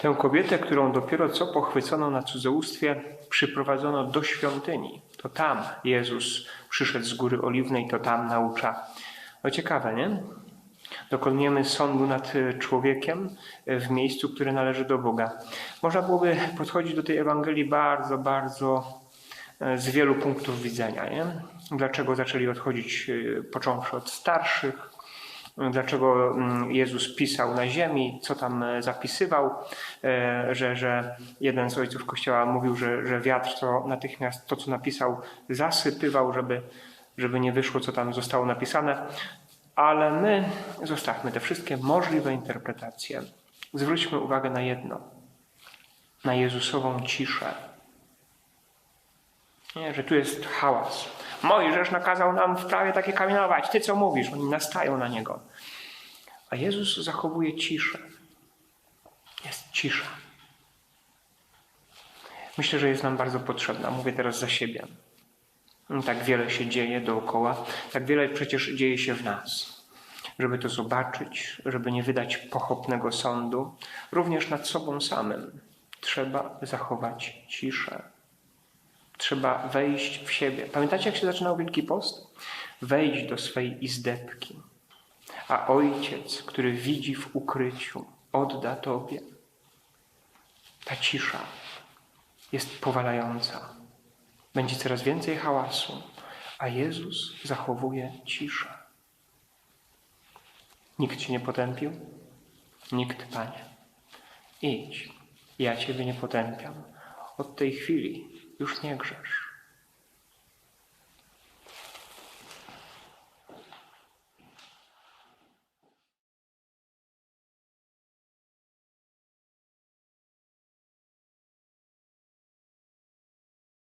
Tę kobietę, którą dopiero co pochwycono na cudzołóstwie, przyprowadzono do świątyni. To tam Jezus przyszedł z Góry Oliwnej, to tam naucza. No ciekawe, nie? Dokonujemy sądu nad y, człowiekiem y, w miejscu, które należy do Boga. Można byłoby podchodzić do tej Ewangelii bardzo, bardzo y, z wielu punktów widzenia. Nie? Dlaczego zaczęli odchodzić, począwszy od starszych, dlaczego mm, Jezus pisał na ziemi, co tam e, zapisywał, e, że, że jeden z ojców Kościoła mówił, że, że wiatr to natychmiast to, co napisał, zasypywał, żeby, żeby nie wyszło, co tam zostało napisane. Ale my zostawmy te wszystkie możliwe interpretacje. Zwróćmy uwagę na jedno, na Jezusową ciszę. Nie, że tu jest hałas. Mojżesz nakazał nam w prawie takie kamienować. Ty co mówisz? Oni nastają na niego. A Jezus zachowuje ciszę. Jest cisza. Myślę, że jest nam bardzo potrzebna. Mówię teraz za siebie. Tak wiele się dzieje dookoła, tak wiele przecież dzieje się w nas. Żeby to zobaczyć, żeby nie wydać pochopnego sądu, również nad sobą samym trzeba zachować ciszę. Trzeba wejść w siebie. Pamiętacie, jak się zaczynał Wielki Post? Wejdź do swej izdebki, a Ojciec, który widzi w ukryciu, odda Tobie. Ta cisza jest powalająca. Będzie coraz więcej hałasu, a Jezus zachowuje ciszę. Nikt Cię nie potępił? Nikt, Panie. Idź, ja Ciebie nie potępiam. Od tej chwili już nie grzesz.